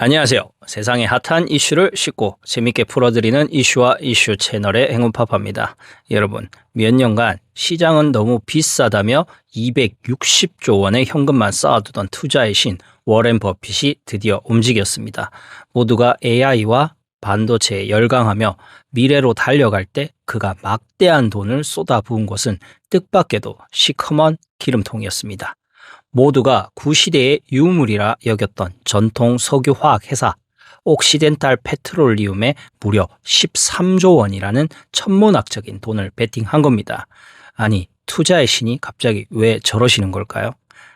안녕하세요. 세상의 핫한 이슈를 쉽고 재밌게 풀어드리는 이슈와 이슈 채널의 행운파파입니다. 여러분, 몇 년간 시장은 너무 비싸다며 260조 원의 현금만 쌓아두던 투자의 신 워렌 버핏이 드디어 움직였습니다. 모두가 AI와 반도체에 열광하며 미래로 달려갈 때 그가 막대한 돈을 쏟아부은 것은 뜻밖에도 시커먼 기름통이었습니다. 모두가 구시대의 유물이라 여겼던 전통 석유화학 회사 옥시덴탈 페트롤리움에 무려 13조 원이라는 천문학적인 돈을 베팅한 겁니다. 아니, 투자의 신이 갑자기 왜 저러시는 걸까요?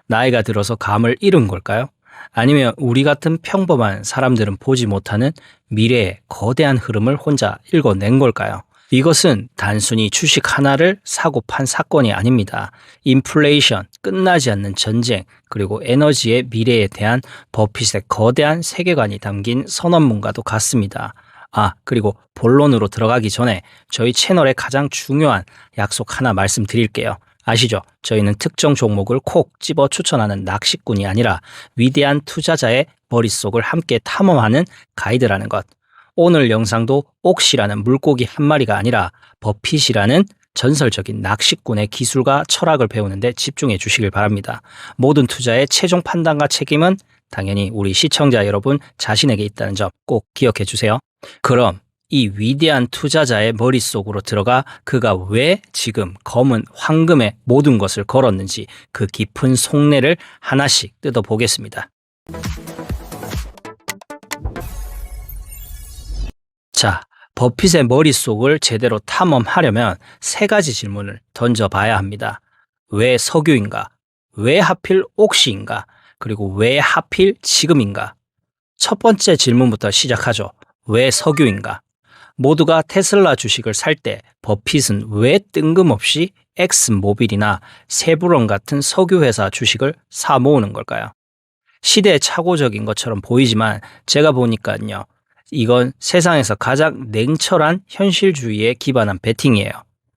나이가 들어서 감을 잃은 걸까요? 아니면 우리 같은 평범한 사람들은 보지 못하는 미래의 거대한 흐름을 혼자 읽어낸 걸까요? 이것은 단순히 주식 하나를 사고 판 사건이 아닙니다. 인플레이션, 끝나지 않는 전쟁, 그리고 에너지의 미래에 대한 버핏의 거대한 세계관이 담긴 선언문과도 같습니다. 아, 그리고 본론으로 들어가기 전에 저희 채널의 가장 중요한 약속 하나 말씀드릴게요. 아시죠? 저희는 특정 종목을 콕 집어 추천하는 낚시꾼이 아니라 위대한 투자자의 머릿속을 함께 탐험하는 가이드라는 것. 오늘 영상도 옥시라는 물고기 한 마리가 아니라 버핏이라는 전설적인 낚시꾼의 기술과 철학을 배우는데 집중해 주시길 바랍니다. 모든 투자의 최종 판단과 책임은 당연히 우리 시청자 여러분 자신에게 있다는 점 꼭 기억해 주세요. 그럼 이 위대한 투자자의 머릿속으로 들어가 그가 왜 지금 검은 황금의 모든 것을 걸었는지 그 깊은 속내를 하나씩 뜯어보겠습니다. 자, 버핏의 머릿속을 제대로 탐험하려면 세 가지 질문을 던져봐야 합니다. 왜 석유인가? 왜 하필 옥시인가? 그리고 왜 하필 지금인가? 첫 번째 질문부터 시작하죠. 왜 석유인가? 모두가 테슬라 주식을 살 때 버핏은 왜 뜬금없이 엑스모빌이나 세브론 같은 석유회사 주식을 사 모으는 걸까요? 시대착오적인 것처럼 보이지만 제가 보니까요. 이건 세상에서 가장 냉철한 현실주의에 기반한 베팅이에요.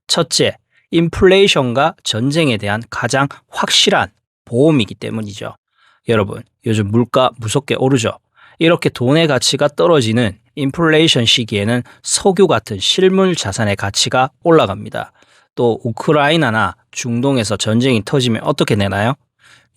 첫째, 인플레이션과 전쟁에 대한 가장 확실한 보험이기 때문이죠. 여러분, 요즘 물가 무섭게 오르죠? 이렇게 돈의 가치가 떨어지는 인플레이션 시기에는 석유 같은 실물 자산의 가치가 올라갑니다. 또 우크라이나나 중동에서 전쟁이 터지면 어떻게 되나요?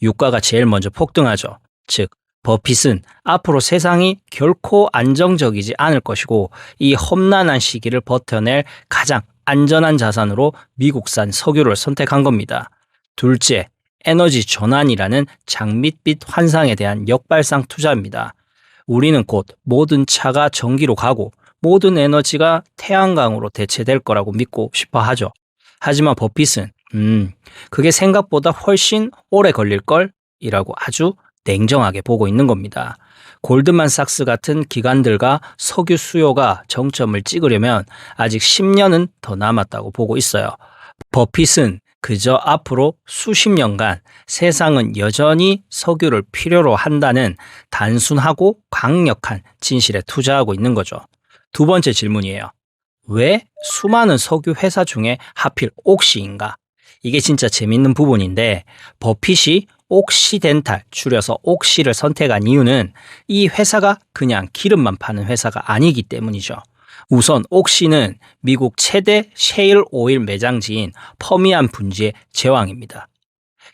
유가가 제일 먼저 폭등하죠. 즉, 버핏은 앞으로 세상이 결코 안정적이지 않을 것이고 이 험난한 시기를 버텨낼 가장 안전한 자산으로 미국산 석유를 선택한 겁니다. 둘째, 에너지 전환이라는 장밋빛 환상에 대한 역발상 투자입니다. 우리는 곧 모든 차가 전기로 가고 모든 에너지가 태양광으로 대체될 거라고 믿고 싶어 하죠. 하지만 버핏은 음, 그게 생각보다 훨씬 오래 걸릴 걸 이라고 아주 냉정하게 보고 있는 겁니다. 골드만삭스 같은 기관들과 석유 수요가 정점을 찍으려면 아직 10년은 더 남았다고 보고 있어요. 버핏은 그저 앞으로 수십 년간 세상은 여전히 석유를 필요로 한다는 단순하고 강력한 진실에 투자하고 있는 거죠. 두 번째 질문이에요. 왜 수많은 석유 회사 중에 하필 옥시인가? 이게 진짜 재밌는 부분인데 버핏이 옥시덴탈 줄여서 옥시를 선택한 이유는 이 회사가 그냥 기름만 파는 회사가 아니기 때문이죠. 우선 옥시는 미국 최대 셰일 오일 매장지인 퍼미안 분지의 제왕입니다.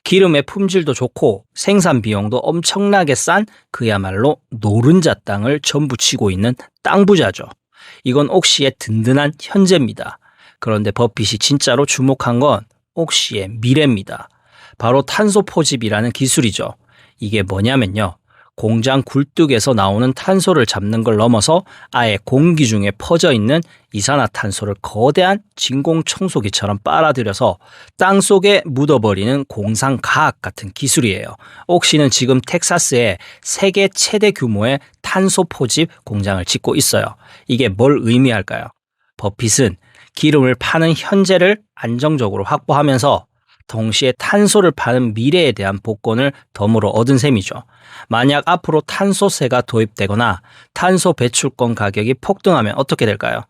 기름의 품질도 좋고 생산 비용도 엄청나게 싼 그야말로 노른자 땅을 전부 치고 있는 땅 부자죠. 이건 옥시의 든든한 현재입니다. 그런데 버핏이 진짜로 주목한 건 옥시의 미래입니다. 바로 탄소 포집이라는 기술이죠. 이게 뭐냐면요. 공장 굴뚝에서 나오는 탄소를 잡는 걸 넘어서 아예 공기 중에 퍼져 있는 이산화탄소를 거대한 진공 청소기처럼 빨아들여서 땅 속에 묻어버리는 공상 과학 같은 기술이에요. 옥시는 지금 텍사스에 세계 최대 규모의 탄소 포집 공장을 짓고 있어요. 이게 뭘 의미할까요? 버핏은 기름을 파는 현재를 안정적으로 확보하면서 동시에 탄소를 파는 미래에 대한 복권을 덤으로 얻은 셈이죠. 만약 앞으로 탄소세가 도입되거나 탄소 배출권 가격이 폭등하면 어떻게 될까요?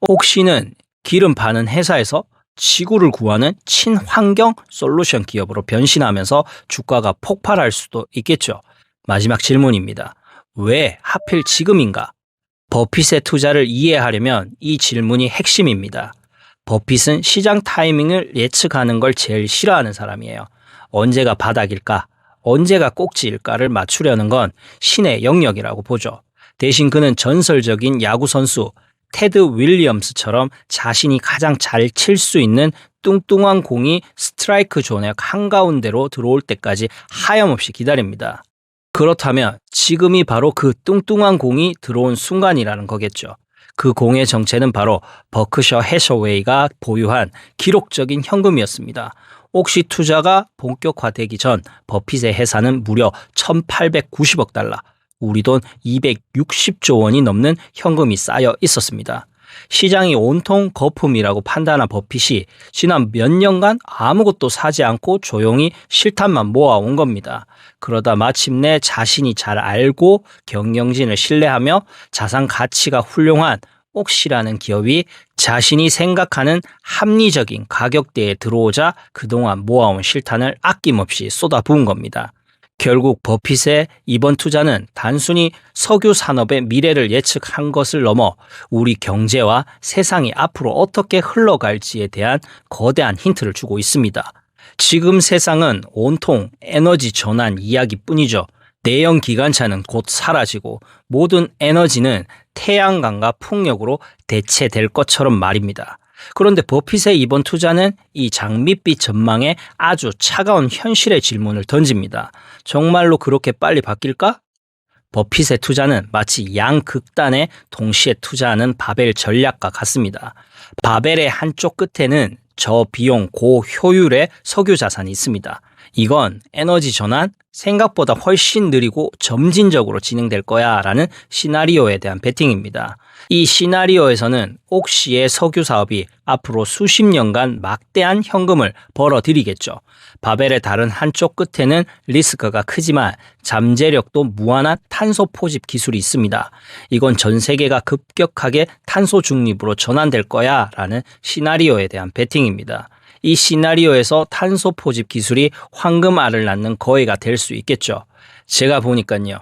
옥시는 기름 파는 회사에서 지구를 구하는 친환경 솔루션 기업으로 변신하면서 주가가 폭발할 수도 있겠죠. 마지막 질문입니다. 왜 하필 지금인가? 버핏의 투자를 이해하려면 이 질문이 핵심입니다. 버핏은 시장 타이밍을 예측하는 걸 제일 싫어하는 사람이에요. 언제가 바닥일까? 언제가 꼭지일까를 맞추려는 건 신의 영역이라고 보죠. 대신 그는 전설적인 야구 선수 테드 윌리엄스처럼 자신이 가장 잘 칠 수 있는 뚱뚱한 공이 스트라이크 존의 한가운데로 들어올 때까지 하염없이 기다립니다. 그렇다면 지금이 바로 그 뚱뚱한 공이 들어온 순간이라는 거겠죠. 그 공의 정체는 바로 버크셔 해셔웨이가 보유한 기록적인 현금이었습니다. 옥시 투자가 본격화되기 전 버핏의 회사는 무려 1890억 달러, 우리 돈 260조 원이 넘는 현금이 쌓여 있었습니다. 시장이 온통 거품이라고 판단한 버핏이 지난 몇 년간 아무것도 사지 않고 조용히 실탄만 모아온 겁니다. 그러다 마침내 자신이 잘 알고 경영진을 신뢰하며 자산 가치가 훌륭한 옥시라는 기업이 자신이 생각하는 합리적인 가격대에 들어오자 그동안 모아온 실탄을 아낌없이 쏟아부은 겁니다. 결국 버핏의 이번 투자는 단순히 석유 산업의 미래를 예측한 것을 넘어 우리 경제와 세상이 앞으로 어떻게 흘러갈지에 대한 거대한 힌트를 주고 있습니다. 지금 세상은 온통 에너지 전환 이야기뿐이죠. 내연 기관차는 곧 사라지고 모든 에너지는 태양광과 풍력으로 대체될 것처럼 말입니다. 그런데 버핏의 이번 투자는 이 장밋빛 전망에 아주 차가운 현실의 질문을 던집니다. 정말로 그렇게 빨리 바뀔까? 버핏의 투자는 마치 양극단에 동시에 투자하는 바벨 전략과 같습니다. 바벨의 한쪽 끝에는 저비용 고효율의 석유 자산이 있습니다. 이건 에너지 전환 생각보다 훨씬 느리고 점진적으로 진행될 거야 라는 시나리오에 대한 베팅입니다. 이 시나리오에서는 옥시의 석유 사업이 앞으로 수십 년간 막대한 현금을 벌어들이겠죠. 바벨의 다른 한쪽 끝에는 리스크가 크지만 잠재력도 무한한 탄소 포집 기술이 있습니다. 이건 전 세계가 급격하게 탄소 중립으로 전환될 거야 라는 시나리오에 대한 베팅입니다. 이 시나리오에서 탄소 포집 기술이 황금알을 낳는 거해가 될 수 있겠죠. 제가 보니까요.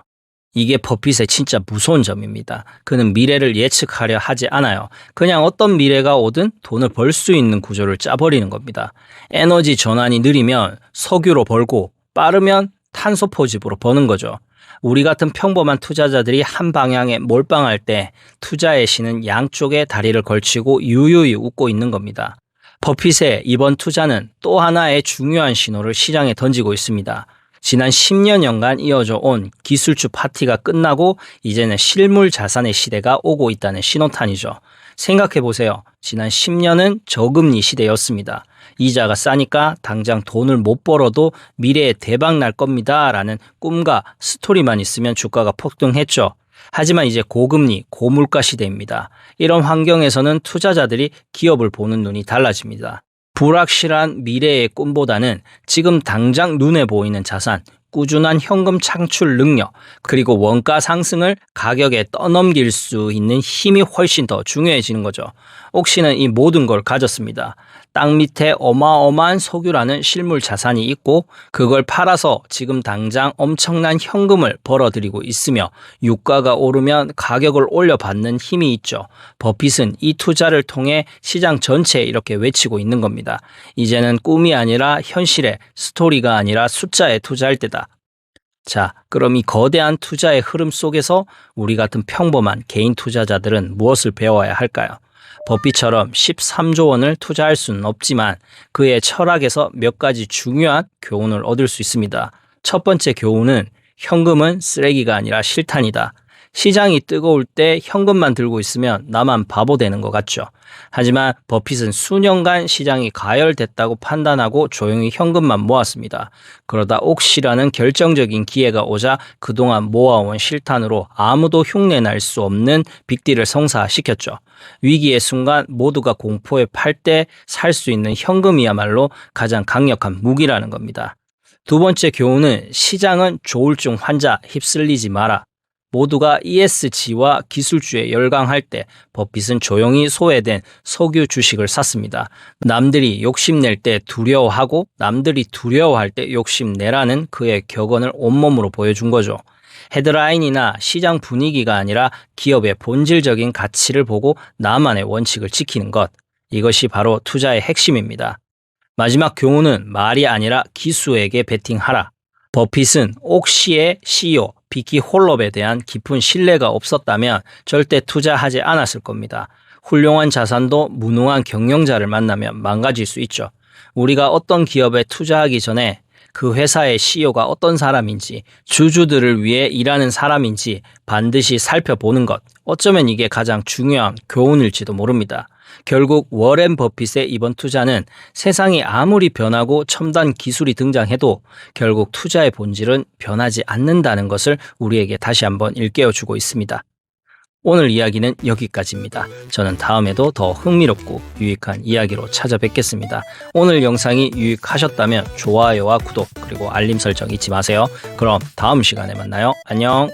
이게 버핏의 진짜 무서운 점입니다. 그는 미래를 예측하려 하지 않아요. 그냥 어떤 미래가 오든 돈을 벌 수 있는 구조를 짜버리는 겁니다. 에너지 전환이 느리면 석유로 벌고 빠르면 탄소 포집으로 버는 거죠. 우리 같은 평범한 투자자들이 한 방향에 몰빵할 때 투자의 신은 양쪽에 다리를 걸치고 유유히 웃고 있는 겁니다. 버핏의 이번 투자는 또 하나의 중요한 신호를 시장에 던지고 있습니다. 지난 10년여간 이어져 온 기술주 파티가 끝나고 이제는 실물 자산의 시대가 오고 있다는 신호탄이죠. 생각해 보세요. 지난 10년은 저금리 시대였습니다. 이자가 싸니까 당장 돈을 못 벌어도 미래에 대박 날 겁니다. 라는 꿈과 스토리만 있으면 주가가 폭등했죠. 하지만 이제 고금리, 고물가 시대입니다. 이런 환경에서는 투자자들이 기업을 보는 눈이 달라집니다. 불확실한 미래의 꿈보다는 지금 당장 눈에 보이는 자산, 꾸준한 현금 창출 능력, 그리고 원가 상승을 가격에 떠넘길 수 있는 힘이 훨씬 더 중요해지는 거죠. 옥시는 이 모든 걸 가졌습니다. 땅 밑에 어마어마한 석유라는 실물 자산이 있고 그걸 팔아서 지금 당장 엄청난 현금을 벌어들이고 있으며 유가가 오르면 가격을 올려받는 힘이 있죠. 버핏은 이 투자를 통해 시장 전체에 이렇게 외치고 있는 겁니다. 이제는 꿈이 아니라 현실의 스토리가 아니라 숫자에 투자할 때다. 자, 그럼 이 거대한 투자의 흐름 속에서 우리 같은 평범한 개인 투자자들은 무엇을 배워야 할까요? 버핏처럼 13조 원을 투자할 수는 없지만 그의 철학에서 몇 가지 중요한 교훈을 얻을 수 있습니다. 첫 번째 교훈은 현금은 쓰레기가 아니라 실탄이다. 시장이 뜨거울 때 현금만 들고 있으면 나만 바보 되는 것 같죠. 하지만 버핏은 수년간 시장이 가열됐다고 판단하고 조용히 현금만 모았습니다. 그러다 옥시라는 결정적인 기회가 오자 그동안 모아온 실탄으로 아무도 흉내날 수 없는 빅딜을 성사시켰죠. 위기의 순간 모두가 공포에 팔 때 살 수 있는 현금이야말로 가장 강력한 무기라는 겁니다. 두 번째 교훈은 시장은 조울증 환자 휩쓸리지 마라. 모두가 ESG와 기술주에 열광할 때 버핏은 조용히 소외된 석유 주식을 샀습니다. 남들이 욕심낼 때 두려워하고 남들이 두려워할 때 욕심내라는 그의 격언을 온몸으로 보여준 거죠. 헤드라인이나 시장 분위기가 아니라 기업의 본질적인 가치를 보고 나만의 원칙을 지키는 것. 이것이 바로 투자의 핵심입니다. 마지막 교훈은 말이 아니라 기수에게 베팅하라. 버핏은 옥시의 CEO 비키 홀럽에 대한 깊은 신뢰가 없었다면 절대 투자하지 않았을 겁니다. 훌륭한 자산도 무능한 경영자를 만나면 망가질 수 있죠. 우리가 어떤 기업에 투자하기 전에 그 회사의 CEO가 어떤 사람인지, 주주들을 위해 일하는 사람인지 반드시 살펴보는 것. 어쩌면 이게 가장 중요한 교훈일지도 모릅니다. 결국 워렌 버핏의 이번 투자는 세상이 아무리 변하고 첨단 기술이 등장해도 결국 투자의 본질은 변하지 않는다는 것을 우리에게 다시 한번 일깨워 주고 있습니다. 오늘 이야기는 여기까지입니다. 저는 다음에도 더 흥미롭고 유익한 이야기로 찾아뵙겠습니다. 오늘 영상이 유익하셨다면 좋아요와 구독 그리고 알림 설정 잊지 마세요. 그럼 다음 시간에 만나요. 안녕.